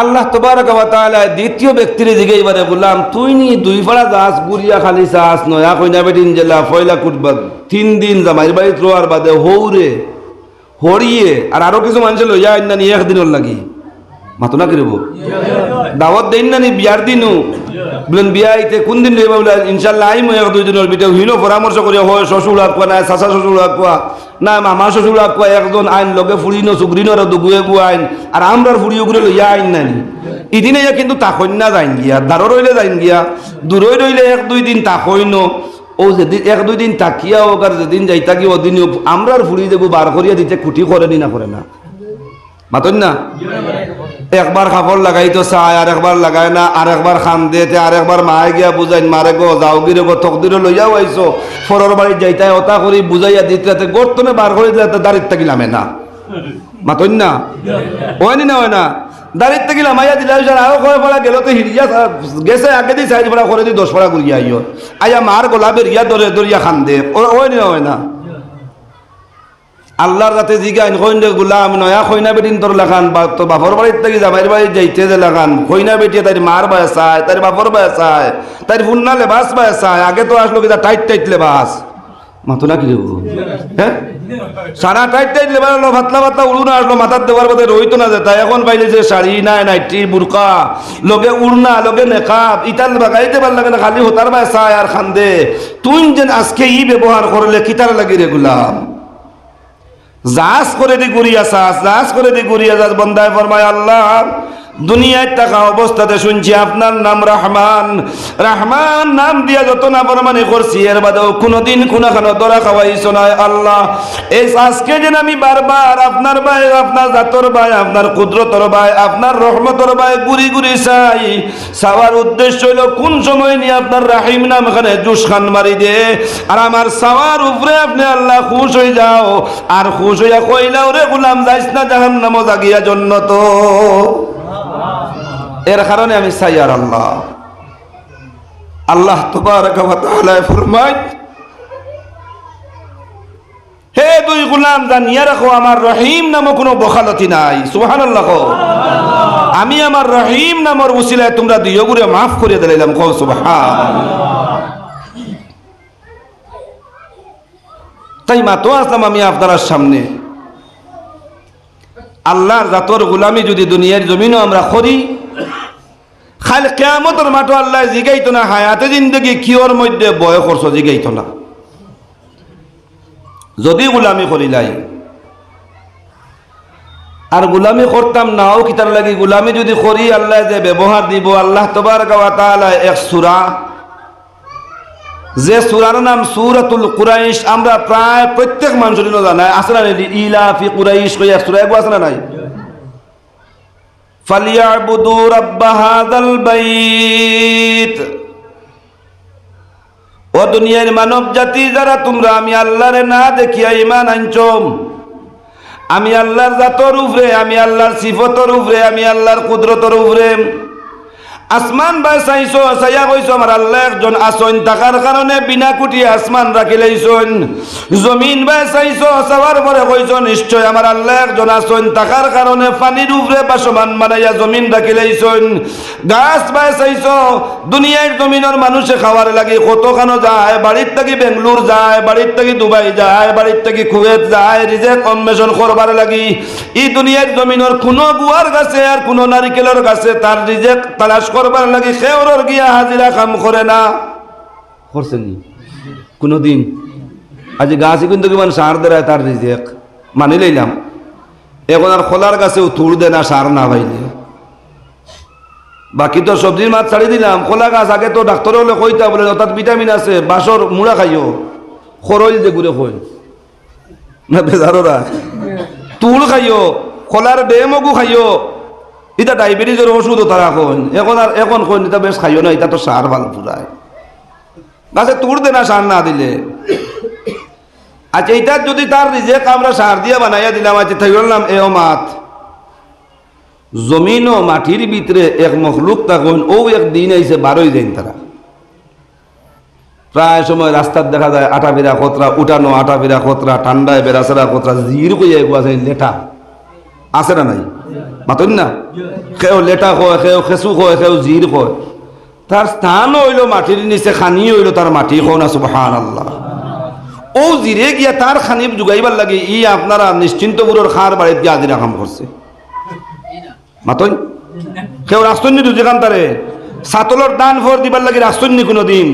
আল্লাহ তাআলা দ্বিতীয় ব্যক্তির দিকে এবারে বললাম, তুই নি দুই পাড়া যাস গুড়িয়া খালি চাস নয়া কইনা বেটিন জেলা ফয়লা কুটবা তিন দিন জামাইর বাড়ি, রোয়ার বাদে হৌরে, হরিয়ে, আর আরও কিছু মানুষের লইয়া নি একদিনের লাগি। মাতো না কিরব? দাওয়াত দেন না নি, বিয়ার দিনও। বলেন, বিয়া আইতে কোন দিন লইবা বলে? ইনশাল্লাহ আইমো এক দুই দিনের ভিতরে হিনো পরামর্শ করে হয় শ্বশুর আকুয়া না, চাচা শ্বশুর আকুয়া না, মামা শ্বশুর আকুয়া একজন আইন লগে ফুড়িনো চুগরিনো আর দুগুয়ে গু আইন। আর আমরার ফুড়িও গুলো লইয়া আইন নানি ইদিনে কিন্তু তাকইন না যাইন গিয়া দারো রইলে যাইন গিয়া, দূরই রইলে এক দুই দিন তাকইন ও যেদিন, এক দুই দিন তাকিয়া হোক, আর যেদিন যাইতা কি ওদিন আমরার ফুড়ি দেবো বার করিয়া দিতে কুটি করে নি না, করে না। মাতন না একবার কাপড় লাগাই তো চায় আর একবার লাগায় না আর একবার খান দিয়েতে আর একবার মায়ে গিয়া বুঝাইন মারে গো, যাও গিরে গো, তকদিরে লইয়াও আইছো। ফরর বাড়ি যাইতাই অতা করি বুঝাইয়া দিতে গর্তনে বার করে দিলে দাঁড়িয়ে থাকিলামে না মাতন না হয়নি না হয় না দাঁড়িয়ে থাকিলাম আইয়া দিলে আরও করে পড়া গেল তো হিরিয়া গেছে, আগে দি চাই পড়া করে দি, দশ পড়া করিয়া আইও। আইয়া মার গোলাপের ইয়া দরে দরিয়া খান দে হয়নি না হয় না আল্লাহর যাতে জিগাইন কইন গুলাম নয়া খৈনা বেটিন তোর লাগান, বা তো বাপর বাড়ির থেকে জামাইর বাড়ি যাইতে যে লাগান। খৈনা বেটিয়ে তার মার বায় চায় তার বাপর বায় চায় তার ফুন্না লেবাস বায় চায়, আগে তো আসলো কিনা টাইট টাইট লেবাস? মাতো না কি হ্যাঁ? সারা টাইট টাইট লেবার হলো ভাতলা ভাতলা উড়ুনা আসলো, মাথার দেওয়ার মধ্যে রইতো না যেতা এখন পাইলে যে শাড়ি, নাই নাইটি বুরকা লগে উড়না লগে নেকাব, ইটাল বাগাইতে পার লাগে না, খালি হতার বায় চায় আর খান্দে। তুই যেন আজকে ই ব্যবহার করলে, কিতার লাগি রে, গুলাম? জাস করে দি গুড়িয়া সাস জাহাজ করে দি গুড়িয়া যাস বন্দায় ফরমায় আল্লাহ দুনিয়ায় টাকা অবস্থাতে শুনছি আপনার নাম রহমান। রহমান নাম দিয়া যত না ফরমানি করছি, এর বাদেও কোনোদিন কোনোখানো দরা খাওয়াইছো নয় আল্লাহ। এই আজকে যেন আমি বারবার আপনার ভাই, আপনার জাতর ভাই, আপনার কুদরতর ভাই, আপনার রহমতর ভাই গুড়ি গুড়ি চাই, চাওয়ার উদ্দেশ্য হইল কোন সময় নিয়ে আপনার রাহিম নাম এখানে জুস খান মারি দে। আর আমার চাওয়ার উপরে আপনি আল্লাহ খুশ হয়ে যাও, আর খুশ হইয়া কইলাও রে, গুলাম যাইস না জাহান নাম জাগিয়া জন্য তো এর কারণে আমি চাই, আর আল্লাহ। আল্লাহ তোমার ফরমাই হে দুই গুলাম জানিয়া রাখো আমার রহিম নামও কোনো বখালতি নাই। সুহান আল্লাহ আমি আমার রহিম নামর উসিলায় তোমরা দুইও গুরে মাফ করিয়া দিলাম কো সুবহান তাই মাতো আসলাম আমি আপনার সামনে। আল্লাহর জাতর গুলামি যদি দুনিয়ার জমিনও আমরা করি, খাল কেয়ামতর মাঠো আল্লাহ জিগাইতো না, হায়াতে জিন্দগি কিয়র মধ্যে বয় করছ জিগাইতো না। যদি গুলামি করিলাই আর গুলামি করতাম নাও কিতার লাগি, গুলামি যদি করি, আল্লাহ যে ব্যবহার দিব, আল্লাহ তোমার গাওয়া তাআলা এক সূরা যে সূরার নাম সূরাতুল কুরাইশ, আমরা প্রায় প্রত্যেক মানুষের জন্য জানাই আসলে ইলাফি কুরাইশ কই এক সূরা আছে না নাই? ফালিয়াবুদু রাব্ব বাইত। ও দুনিয়ার মানব জাতি, যারা তোমরা, আমি আল্লাহরে না দেখিয়া ইমান আনছম আমি আল্লাহর জাতর উপরে, আমি আল্লাহর সিফতর উপরে, আমি আল্লাহর কুদরতর উপরে। আসমান বাই চাইছো, চাইয়া কইছো আমার আল্লাহ একজন আসন। থাকার কারণে বিনা কুটি আসমান রাখি লাইছন জমিন বাই চাইছো চাওয়ার পরে কইছো নিশ্চয় আমার আল্লাহ একজন আসন। থাকার কারণে পানির উপরে বাসমান বানাইয়া জমিন রাখি লাইছন গাছ বাই চাইছো দুনিয়ার জমিনের মানুষে খাওয়ার লাগি কতখানো যায় বাড়ির থেকে বেঙ্গলোর যায় বাড়ির থেকে দুবাই যায় বাড়ির থেকে কুয়েত যায় রিজেক্ট অন্বেষণ করবার লাগি। ই দুনিয়ার জমিনের কোনো গুয়ার গাছে আর কোনো নারিকেলের গাছে তার রিজেক্ট তালাশ করবার লাগি সেওর গিয়া হাজিরা কাম করে না। করছেন কোনো দিন আজ গাছে কিন্তু কিমান সার দেয় তার রিজেক। মানি লইলাম। এখন আর খোলার গাছেও তুর দে না সার না পাইলে। বাকি তো সবজির মাছ ছাড়ি দিলাম। খোলা গাছ আগে তো ডাক্তার হলে কইতা বলে অর্থাৎ ভিটামিন আছে বাসর মুড়া খাইও। খরল যে ঘুরে কই না বেজাররা। তুল খাইও খোলার বেমগু খাইও। এটা ডায়াবেটিসের ওষুধও তারা এখন এখন আর এখন কই এটা বেশ খাইও না এটা তো সার ভালো পুরায়। গাছে তুর দে না সার না দিলে। আচ্ছা এটা যদি তার রিজেক আমরা সার দিয়ে বানাইয়া দিলাম আচ্ছা থাকি বললাম এও মাত। জমিন ও মাটির ভিতরে এক মখলুক তখন ও এক দিন আইসে বারোই যাইন তারা। প্রায় সময় রাস্তার দেখা যায়, আটা ফেরা খতরা, উঠানো আটা ফেরা খতরা, ঠান্ডায় বেড়াছাড়া খতরা, জির কইয়া আছে লেটা আছে না নাই? মাতন না? কেউ লেটা কয় কেউ খেসু কয় কেউ জির কয় তার স্থান হইল মাটির নিচে, খানি হইল তার মাটি কো না সুবহান আল্লাহ ও জিরে গিয়া তার খানি যোগাইবার লাগে, ই আপনারা নিশ্চিন্তপুরের খার বাড়িতে গিয়ে আজিরা কাম করছে মাতন? কেউ রাস্তন্যি দুজে কাম তারে সাতলর দান ফর দিবার লাগে রাস্তন্যি কোনো দিন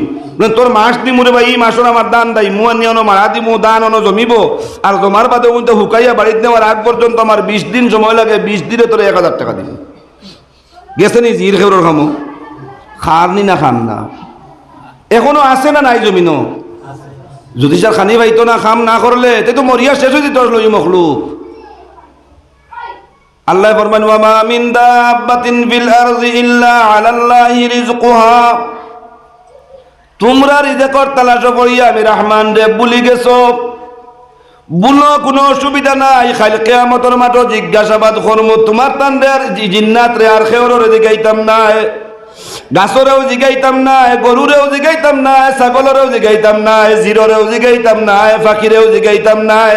তোর মাস দি মুরে ভাই মাসর আমার দান দাই মুয়া নিয়ে অনো মারা দি মু দান অনো জমিব। আর জমার বাদে কিন্তু হুকাইয়া বাড়িতে নেওয়ার আগ পর্যন্ত আমার বিশ দিন সময় লাগে, বিশ দিনে তোর এক হাজার টাকা দিন গেছে নি জির খেউর খামো? খার নি না খান না? এখনও আছে না নাই জমিনও যদি স্যার খানি পাইতো না খাম, না করলে তে তো মরিয়া শেষ হয়ে দিত লই মখলুক আল্লাহ ফরমান ওয়া মা মিন দাব্বাতিন ফিল আরদি ইল্লা আলাল্লাহি রিজকুহা তোমরা রিজেকর তালাশ করিয়া আমি রহমান রে বুলি গেছো। বুলো কোনো অসুবিধা নাই খালি কেয়ামতর মাঠও জিজ্ঞাসাবাদ করম, তোমার তান্ডের জিন্নাত রে আর খেওরের জিগাইতাম নাই গাছরেও জিগাইতাম নাই গরুরেও জিগাইতাম নাই ছাগলরেও জিগাইতাম নাই জিররেও জিগাইতাম নাই ফাঁকিরেও জিগাইতাম নাই।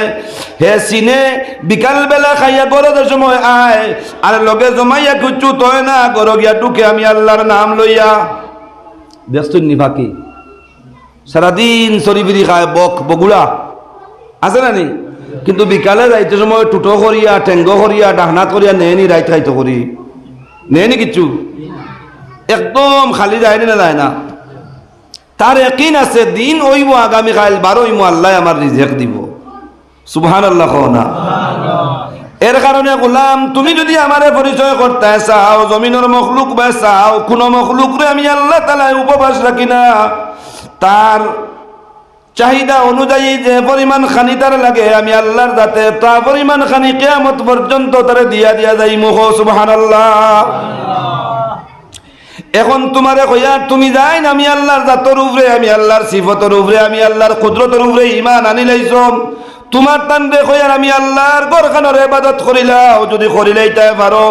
হে সিনে বিকাল বেলা খাইয়া গরদের সময় আয় আর লগে জমাইয়া খুচু তয় না গর গিয়া টুকে আমি আল্লাহর নাম লইয়া। ব্যস্ত নি ফাঁকি সারাদিন সরিবিরি খায়, বক, বগুড়া। আছে না নি? কিন্তু বিকালে যাইতে সময় টুটো করিয়া টেঙ্গ করিয়া, ডাহনাত করিয়া নেয়নি রাইত খাইতে করি নেয়নি কিচ্ছু? একদম খালি যায় না যায় না? তার একদিন আছে, দিন ওইব আগামী কাল বারো ইমো আল্লাহ আমার রিজেক দিব। সুবহান আল্লাহ না। এর কারণে গোলাম, তুমি যদি আমারে পরিচয় করতে চাও জমিনের মখলুক বা চাও, কোন মখলুক রে আমি আল্লাহ তালায় উপবাস রাখি না। তার চাহিদা অনুযায়ী যে পরিমাণ খানি তার লাগে, আমি আল্লাহর দাতে তা পরিমাণ খানি কেয়ামত পর্যন্ত তারে দিয়া দিয়া যাই মুখ সুবহান আল্লাহ এখন তোমারে কইয়া, তুমি যাই আমি আল্লাহর জাতর উপরে, আমি আল্লাহর সিফতর উপরে, আমি আল্লাহর কুদরতর উপরে ইমান আনি লাইছম তোমার টান কইয়ার আমি আল্লাহর গরখানোর এবাদত করিলাও, যদি করিলেইতে পারো।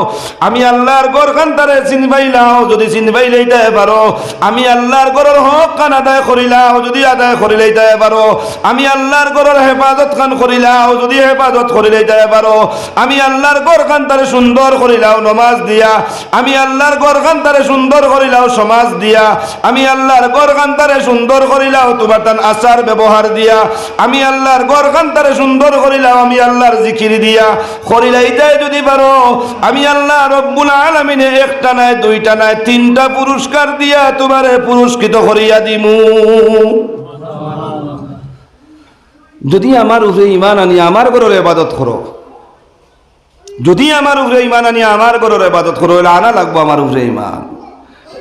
আমি আল্লাহর গরখান তারে চিনবাইলাও, যদি চিনবাইলেইতে পারো। আমি আল্লাহর গরর হক খান আদায় করিলাও, যদি আদায় করিলেইতে পারো। আমি আল্লাহর গরর হেফাজত খান করিলাও, যদি হেফাজত করিলেইতে পারো। আমি আল্লাহর গরখান তারে সুন্দর করিলাও নমাজ দিয়া। আমি আল্লাহর গরখান তারে সুন্দর করিলাও সমাজ দিয়া। আমি আল্লাহর গরখান তারে সুন্দর করিলাও তোমার তান আচার ব্যবহার দিয়া। আমি আল্লাহর গরখান তারে সুন্দর করিলাও আমি আল্লাহর জিকির দিয়া। করিলাইতে যদি পারো, আমি আল্লাহ রব্বুল আলমিনে একটা নাই, দুইটা নাই, তিনটা পুরস্কার দিয়া তোমারে পুরস্কৃত করিয়া দিমু। যদি আমার উপরে ইমান আনি, আমার ঘরের এবাদত করো। যদি আমার উপরে ইমান আনি, আমার ঘরের এবাদত করো হলে আনা লাগবো আমার উপরে ইমান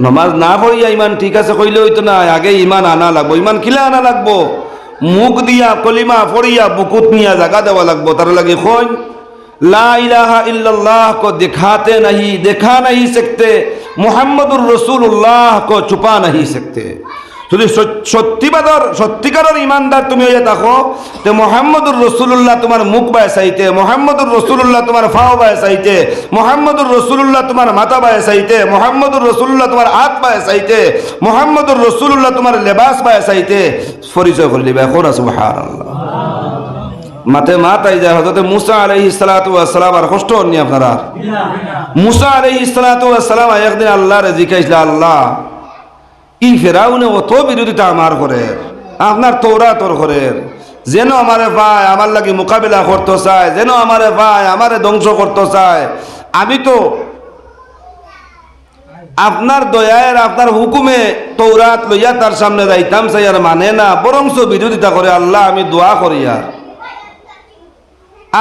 নমাজ না পড়িয়া ইমান ঠিক আছে কইলে হইতো না, আগে ইমান আনা লাগবো ইমান কিলে আনা লাগবো? موک دیا، کلمہ فوریا বুকুত নিয়া জাগা দেওয়া লাগবো তার লাগে لا الہ الا اللہ کو دکھاتے نہیں، دکھا نہیں سکتے۔ محمد الرسول اللہ کو چھپا نہیں سکتے۔ যদি সত- সত্যিবাদর, সত্যিকারের ইমানদার তুমি হয়ে থাকো, তো মোহাম্মদুর রসুল্লাহ তোমার মুখ বায় চাইতে, মোহাম্মদুর রসুল্লাহ তোমার ফাও বায় চাইতে, মোহাম্মদুর রসুল্লাহ তোমার মাথা বায় চাইতে, মোহাম্মদুর রসুল্লাহ তোমার হাত বায় চাইতে, মোহাম্মদুর রসুল্লাহ তোমার লেবাস বায় চাইতে। পরিচয় করে দিবে এখন আছে আল্লাহ মাতে মা তাই যায় হজরত মুসা সালাতু ওয়াসসালাম আর কষ্ট হননি আপনারা? মুসা সালাতু ওয়াসসালাম একদিন আল্লাহরে জিজ্ঞাসা আল্লাহ ই ফেরাউনে অত বিরোধিতা আমার করে আপনার তৌরা তোর করে যেন আমারে পায় আমার লাগি মোকাবিলা করতে চায়, যেন আমারে পায় আমারে ধ্বংস করতে চায়। আমি তো আপনার দয়ায়ের, আপনার হুকুমে তৌরাত লইয়া তার সামনে যাইতাম চাই আর মানে না বরংস বিরোধিতা করে আল্লাহ আমি দোয়া করি আর।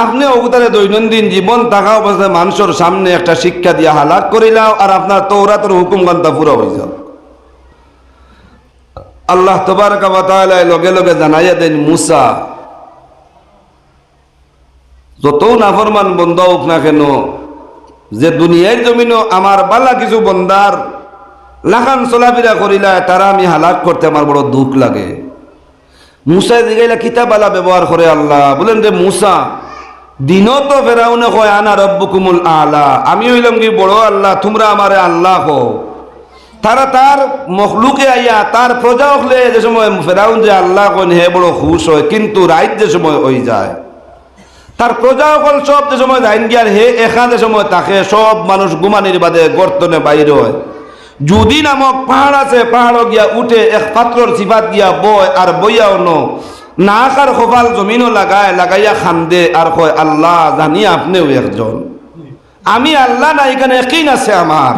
আপনি অবতারে দৈনন্দিন জীবন থাকা অবস্থায় মানুষের সামনে একটা শিক্ষা দিয়া হালাক করিলাও আর আপনার তৌরাতের হুকুম গান্তা পুরো হয়ে যাও। আল্লাহ তবারকালায় লগে লগে জানাইয়া দেন, মুসা, যত নাফরমান বন্ধ হোক না কেন, যে দুনিয়ার জমিনও আমার বালা কিছু বন্দার লাখান চলাফেরা করিলা, তারা আমি হালাক করতে আমার বড় দুঃখ লাগে। মুসা জিগাইলা কিতাবালা ব্যবহার করে আল্লাহ। বলেন যে মুসা, দিনও তো ফেরাউনে কয়, আনা রব্বুকুমুল আলা আমি হইলাম কি বড় আল্লাহ, তোমরা আমারে আল্লাহ কো তারা তার মখলুকে আইয়া তার প্রজা হলে যে সময় ফেরাউন যে আল্লাহ কন হে বড় খুশ হয়, কিন্তু রাইত যে সময় হয়ে যায়। তার প্রজা সকল সব যে সময় যাইন গিয়ার হে এখানে সময় তাকে সব মানুষ গুমানির বাদে গর্তনে বাইরে হয়। যদি নামক পাহাড় আছে পাহাড় গিয়া উঠে এক পাত্রর সিফাত গিয়া বয় আর বইয়া অন্য নাক আর কপাল জমিনও লাগায়, লাগাইয়া খান্দে আর কয়, আল্লাহ জানি আপনিও একজন। আমি আল্লাহ না, এখানে একই আছে আমার।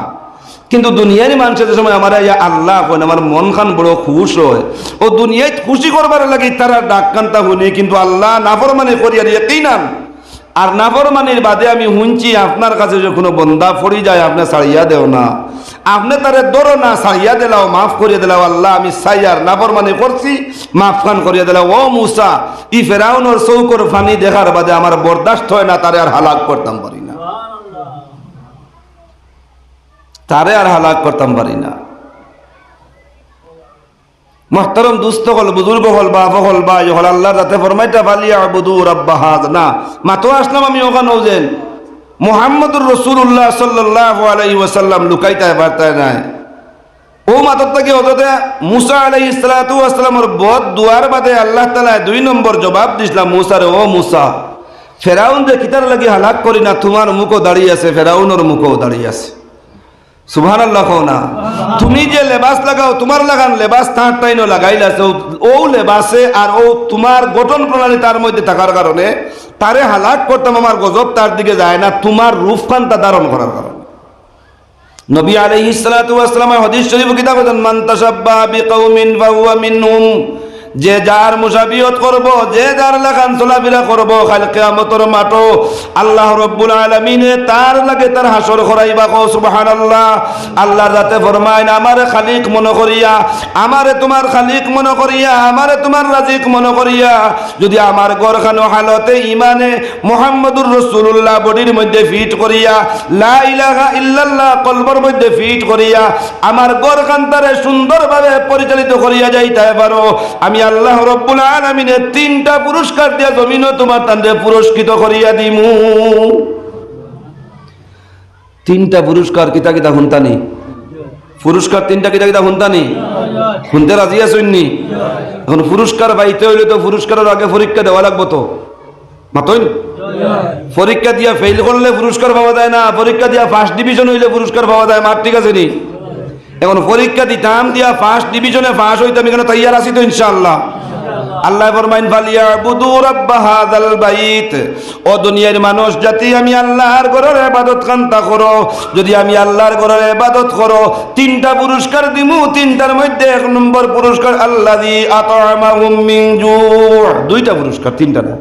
কিন্তু দুনিয়ার মানুষের সময় আমার আল্লাহ কয় আমার মন খান বড় খুশ হয়। ও দুনিয়ায় খুশি করবার লাগে তারা ডাক কান্তা শুনি কিন্তু আল্লাহ নাফর মানে করিয়া একই নাম আর নাফরমানির বাদে আমি শুনছি আপনার কাছে যে কোনো বন্দা ফরি যায়, আপনি ছাড়িয়া দেও না। আপনি তারে ধরো না, ছাড়িয়া দিলাও, মাফ করিয়া দিলাও, আল্লাহ আমি সাইয়ার নাফরমানি করছি, মাফ খান করিয়া দিলাও। ও মুসা, ই ফেরাউনর চৌকর ফানি দেখার বাদে আমার বরদাস্ত হয় না, তারে আর হালাক করতাম পারি না তারে আর হালাক করতাম পারি না। মহতরম দুস্থ হল, বুজুর্গ হল বা হল বা হল আল্লাহ যাতে ফরমাইটা ফালিয়া বুদু রাব্বা হাজ না মাতো আসলাম আমি ওখানে ওজেন মোহাম্মদুর রসুল্লাহ সাল্লাহ আলাই ওয়াসাল্লাম লুকাইতায়, বার্তায় নাই। ও মাতর থেকে হজরতে মুসা আলাই ইসলাতু আসসালামর বদ দুয়ার বাদে আল্লাহ তালা দুই নম্বর জবাব দিছিলাম মুসার ও মুসা, ফেরাউন যে কিতার লাগি হালাক করি না, তোমার মুখও দাঁড়িয়ে আছে, ফেরাউনের মুখও দাঁড়িয়ে আছে। সুভান আল্লাহ তুমি যে লেবাস লাগাও, তোমার লাগান লেবাস তার টাইনও লাগাইলাছে ও লেবাসে আর ও তোমার গঠন প্রণালী তার মধ্যে থাকার কারণে তারে হালাক করতাম, আমার গজব তার দিকে যায় না, তোমার রূপখান ধারণ করার কারণে। নবী আলাইহিস সালাতু ওয়াস সালাম হাদিস শরীফ কিতাব মান তাশাব্বা বিকাউমিন ফাহুয়া মিনহুম। যে যার মুসাবিয়ত করব, যে যার লাগান চলাফেরা করব খাল কেয়ামতর মাঠো আল্লাহ রব্বুল আলমিনে তার লাগে তার হাসর করাইবা কো সুবাহান আল্লাহ আল্লাহ যাতে ফরমাইন আমারে খালিক মনে করিয়া, আমারে তোমার খালিক মনে করিয়া, আমারে তোমার রাজিক মনে করিয়া, যদি আমার গরখানো হালতে ইমানে মোহাম্মদুর রসুল্লাহ বডির মধ্যে ফিট করিয়া, লা ইলাহা ইল্লাল্লাহ কলবর মধ্যে ফিট করিয়া, আমার গরখান্তারে সুন্দরভাবে পরিচালিত করিয়া যাইতে পারো, আমি আল্লাহ রব্বুল আলমিনের তিনটা পুরস্কার দিয়া জমিনও তোমার তান্ডে পুরস্কৃত করিয়া দিমু। তিনটা পুরস্কার কিতা কিতা হুনতানি পুরস্কার তিনটা কিতা কিতা হুনতানি শুনতে রাজি আছেননি এখন পুরস্কার পাইতে হইলে তো পুরস্কারের আগে পরীক্ষা দেওয়া লাগবো তো। মাতইন? পরীক্ষা দিয়া ফেল করলে পুরস্কার পাওয়া যায় না, পরীক্ষা দিয়া ফার্স্ট ডিভিশন হইলে পুরস্কার পাওয়া যায় মার ঠিক আছে নি? এখন পরীক্ষা দিতাম দিয়া ফার্স্ট ডিভিশনে পাস হইতাম, এখানে তৈয়ার আছি তো ইনশাআল্লাহ। আল্লাহ ফরমাইন ফালিয়া বুদু রাব্বা হাযাল বাইত। ও দুনিয়ার মানুষ, জাতি আমি আল্লাহর ঘরের ইবাদত কান্তা করো। যদি আমি আল্লাহর ঘরের ইবাদত করো, তিনটা পুরস্কার দিমু, তিনটার মধ্যে এক নম্বর পুরস্কার আল্লাযী আত'আমাহুম মিন জু' দুইটা পুরস্কার, তিনটা না।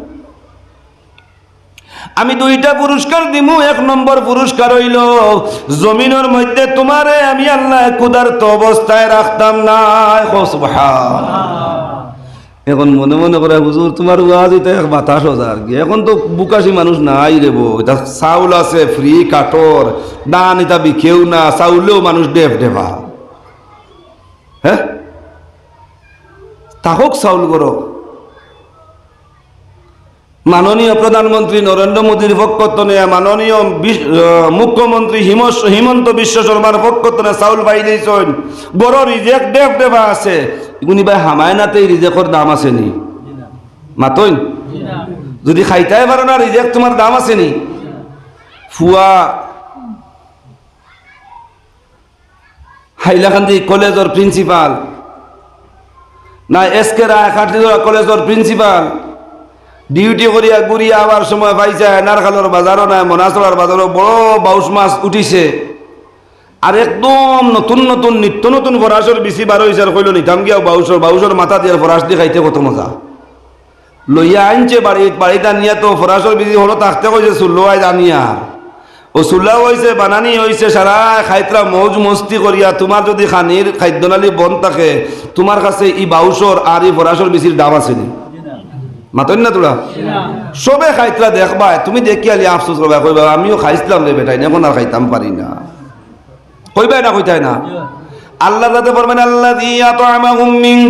আমি দুইটা পুরস্কার দিমু, এক নম্বর পুরস্কার হইল, জমিনের মধ্যে তোমারে আমি আল্লাহ ক্ষুধার্ত অবস্থায় রাখতাম না। এখন মনে মনে করে, হুজুর, তোমার ওয়াজিতে বাতাস হাজার এখন তো বুকাশি মানুষ নাই রেব এটা চাউল আছে, ফ্রি, কাঠর, দান এটা বিকেও না, চাউলেও মানুষ ডেভ ডেভা। হ্যাঁ? তাহক চাউল করো মাননীয় প্রধানমন্ত্রী নরেন্দ্র মোদীর পক্ষতনে মাননীয় মুখ্যমন্ত্রী হিমন্ত বিশ্ব শর্মার পক্ষতনে চাউল পাই দিয়েছেন। বড় রিজেক্ট ডেভ ডেভা আছে। এগুনি ভাই হামায়নাতে রিজেক্টর দাম আছে নি? মাতইন? যদি খাইতাই পারো না রিজেক্ট তোমার দাম আছে নি? ফুয়া, হাইলাকান্দি কলেজের প্রিন্সিপাল না এস কে রায় কলেজের প্রিন্সিপাল ডিউটি করিয়া ঘুরিয়া আবার সময় পাইছে, নারখালোর বাজারও নাই মনাচলার বাজারও বড় বাউস মাছ উঠিছে। আর একদম নতুন নতুন, নিত্য নতুন ফরাসর বেশি বার হয়েছে আর কইল নিতাম গিয়া বাউসর বাউসর মাথা দিয়ে ফরাস দিয়ে খাইতে কত মজা? লইয়া আনছে বাড়ি বাড়িতে আনিয়া তো ফরাসর বেশি হলো থাকতে কইছে, চুল্লো আজ আনিয়া ও চুল্লা হয়েছে বানানি হয়েছে সারা খাইতরা মৌজ মস্তি করিয়া, তোমার যদি খানির খাদ্যনালী বন্ধ থাকে, তোমার কাছে ই বাউসর আর ই ফরাসর বেশির দাম আছে নি। মাতন না তোরা? সবে খাইতলা দেখবা তুমি দেখি আলি আফসোস করবা কইবা আমিও খাইছিলাম রে বেটাই এখন আর খাইতাম পারি না। কইবাই না কইতাই না। আল্লাহ যাতে বলবেন আল্লাহ দিয়া তো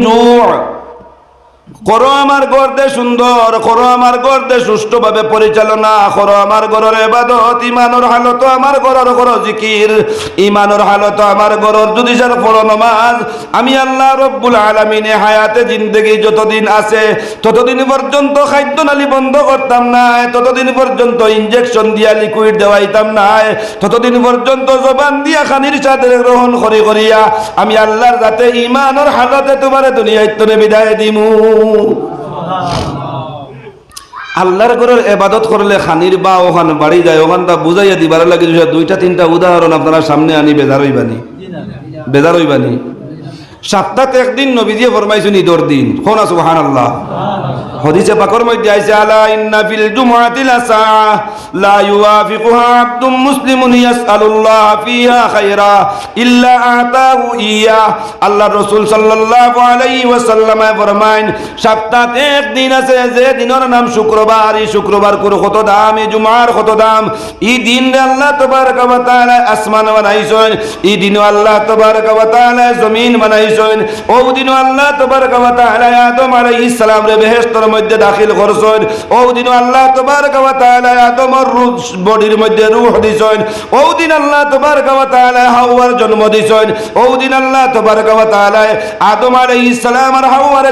জু' করো আমার গর্দে সুন্দর, করো আমার গর্দে সুষ্ঠুভাবে পরিচালনা, করো আমার গরের এবাদত ইমানোর হালত আমার গরর করো জিকির, ইমানোর হালত আমার গরর যদি সার পড়ো নমাজ। আমি আল্লাহ রব্বুল আলমিনে হায়াতে জিন্দগি যতদিন আছে, ততদিন পর্যন্ত খাদ্য নালি বন্ধ করতাম না, ততদিন পর্যন্ত ইঞ্জেকশন দিয়া লিকুইড দেওয়াইতাম না, ততদিন পর্যন্ত জবান দিয়া খানির সাথে গ্রহণ করি করিয়া, আমি আল্লাহর যাতে ইমানোর হালতে তোমার দুনিয়ায় বিদায় দিমু। আল্লাহর ঘরের এবাদত করলে খানির বা ওখান বাড়ি যায় ওখান তা বুঝাইয়া দিবার লাগে দুইটা তিনটা উদাহরণ আপনারা সামনে আনি বেজার হইবানি। বেজার হইবানি। সপ্তাহে একদিন নবীজিয়ে ফরমাইছেন ঈদর দিন। কোন সুবহান আল্লাহ হদিসে পাকর মধ্যে আইছে, আলা ইন্না ফিল জুমআতি লাসা লা ইউওয়াফিকুহা আবদুম মুসলিমুন ইয়াসআলুল্লাহ ফিহা খায়রা ইল্লা আতাহু ইয়া। আল্লাহ রাসূল সাল্লাল্লাহু আলাইহি ওয়াসাল্লাম ফরমাইন, সপ্তাহে একদিন আছে, যে দিনের নাম শুক্রবার, এই শুক্রবার কোন কত দাম, এই জুমার কত দাম? এই দিন আল্লাহ তাবারক ওয়া তাআলা আসমান বানাইছেন, এই দিন আল্লাহ তাবারক ওয়া তাআলা জমিন বানাইছেন। দিন আল্লাহ তাবারক ওয়া তাআলা আদম আলাইহিস সালাম রে বেহেশতের মধ্যে দাখিল করছেন। আল্লাহ তাআলা আদমের রূহ বডির মধ্যে রূহ দিছেন। আল্লাহ তাবারক ওয়া তাআলা, হাওয়ার জন্ম দিছেন। আল্লাহ তাবারক ওয়া তাআলা, আদম আলাইহিস সালাম আর হাওয়ার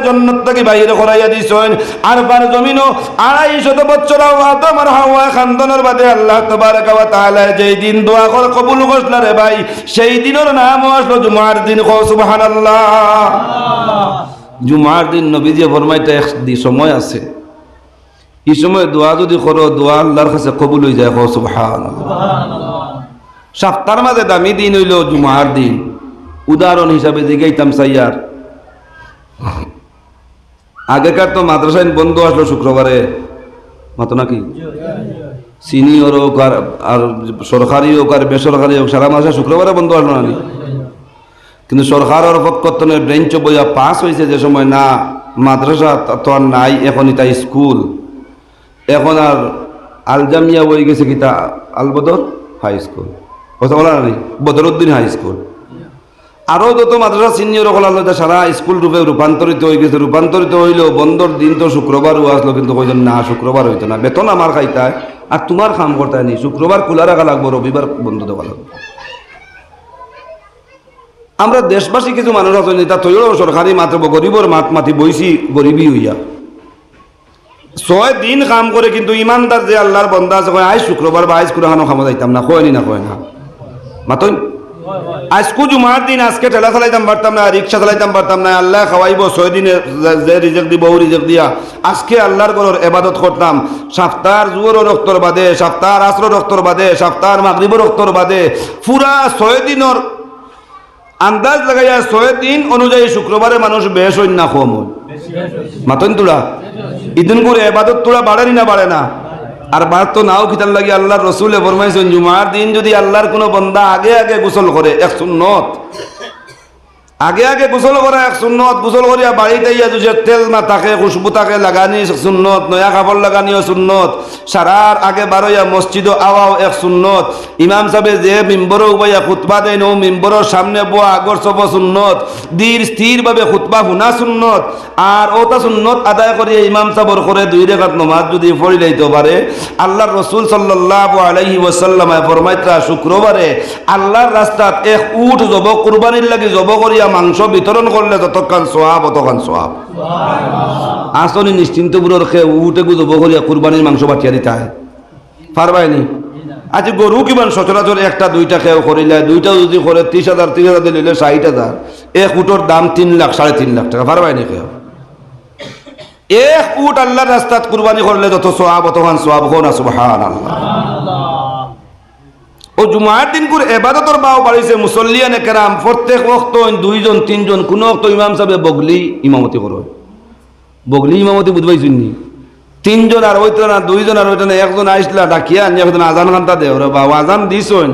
থেকে করাইয়া দিছেন। আর জমিনও আড়াই শত বছর আদম আর হাওয়া খানদানের বাদে আল্লাহ তাবারক ওয়া তাআলা যেই দিন দোয়া করে, কবুল করছিল রে ভাই, সেই দিনের নাম আসলো জুমার দিন কো সুবহানাল্লাহ। জুমার দিন নবীজি ফরমাইতে এক সময় আছে। এই সময় দোয়া যদি করো দোয়া আল্লাহর কাছে কবুল হয়ে যায়। সপ্তাহের মাঝে দামি দিন হইল জুমার দিন। উদাহরণ হিসাবে জিগাইতাম সাইয়ার আগেকার তো মাদ্রাসায় বন্ধ আসলো শুক্রবারে। মাতো নাকি? সিনিয়র হোক আর সরকারি হোক আর বেসরকারি হোক সারা মাসে শুক্রবারে বন্ধ আসলো নি? কিন্তু সরকারের পক্ষতনের বেঞ্চ বইয়া পাস হয়েছে যে সময়, না, মাদ্রাসা তা- তো আর নাই, এখন এটা স্কুল। এখন আর আলজামিয়া বই গেছে কিতা আলবদর হাই স্কুল। কথা বলা নেই বদরুদ্দিন হাই স্কুল। আরও যত মাদ্রাসা সিনিয়র হল সারা স্কুল রূপে রূপান্তরিত হয়ে গেছে। রূপান্তরিত হইলেও বন্ধর দিন তো শুক্রবারও আসলো, কিন্তু কইজন না, শুক্রবার হইতো না। বেতন আমার খাইতায়, আর তোমার কাম করতে নি শুক্রবার খোলা রাখা লাগবো, রবিবার বন্ধ দেওয়া লাগবে। আমরা দেশবাসী কিছু মানুষ আছেন তা তৈরি সরকারি মাত্র গরিবর মাত মাতি বইছি, গরিবই হইয়া। ছয় দিন কাম করে কিন্তু ইমানদার যে আল্লাহর বন্ধা আছে, কয় আজ শুক্রবার বা আজ কুরাহানো খামো যাইতাম না কয়নি না কয় না। মাতই আজকু জুমার দিন, আজকে ঠেলা চালাইতাম পারতাম না, রিক্সা চালাইতাম পারতাম না, আল্লাহ খাওয়াইব, ছয় দিনে যে রিজেক্ট দিব, ও রিজেক্ট দিয়া। আজকে আল্লাহর গরর এবাদত করতাম সপ্তাহ জুয়র রক্তর বাদে সপ্তাহ আসর রক্তর বাদে সপ্তাহ মাগরিব রক্তর বাদে, পুরা ছয় দিনের আন্দাজ লাগাইয়া ছয় দিন অনুযায়ী শুক্রবারে মানুষ বেশ হইন না কম হয়। মাতন তোরা? ইদিন করে এবাদত তোরা বাড়েনি না বাড়ে না? আর বার তো নাও খিতার লাগি আল্লাহর রসুলে ফরমাইছেন, জুমার দিন যদি আল্লাহর কোনো বন্দা আগে আগে গোসল করে, এক সুন্নত। আগে আগে গোসল করা এক সুন্নত, গোসল করিয়া বাড়িতে ইয়া যে তেল না থাকে, খুশবু থাকে, লাগানি সুন্নত, নয়া কাপড় লাগানিও সুন্নত। সারার আগে বারোয়া মসজিদ আওয়াও এক সুন্নত। ইমাম সাহেব যে মিম্বর উবাইয়া খুতবা দেন ও মিম্বরের সামনে বোয়া আগর সব সুন্নত। ধীর স্থিরভাবে খুতবা শুনা সুন্নত। আর ওটা সুন্নত আদায় করিয়া ইমাম সাবর করে দুই রেখাত নমাজ যদি পড়ি লইতে পারে, আল্লাহর রসুল সাল্লাহ আলাইহি ওয়াসাল্লামে ফরমাইত্রা শুক্রবারে, আল্লাহর রাস্তাত এক উঠ জব, কুরবানির লাগি জব করিয়া মাংস বিতরণ করলে যতক্ষণ সোয়াব, অতক্ষণ সোয়াব। আসনি নিশ্চিন্ত বুড়োর খেয়ে উঠে গু জব করিয়া কুরবানির মাংস বাটিয়া দিতে হয়। পারবাইনি? আজ গরু কিমান সচরাচর একটা, দুইটা খেয়েও করিলে, দুইটা যদি করে ত্রিশ হাজার ত্রিশ হাজার দিলে ষাট হাজার। এক উটোর দাম তিন লাখ, সাড়ে তিন লাখ টাকা। পারবাইনি খেয়েও? এক উট আল্লাহর রাস্তাত কুরবানি করলে যত সোয়াব অতখান সোয়াব হো না সুবহান আল্লাহ ও জুমার দিন করে এবাদতর বাও বাড়িছে মুসল্লিয়ানে কেরাম, প্রত্যেক অক্ত দুইজন, তিনজন, কোন অক্ত ইমাম সাহেব বগলি ইমামতি করো বগলি ইমামতি বুঝবাই শুননি তিনজন আর ওইতো না, দুইজন আর ওইতো না, একজন আইসলা, ডাকিয়া একজন আজান খান্তা দে ওরা বাবা, আজান দিছন।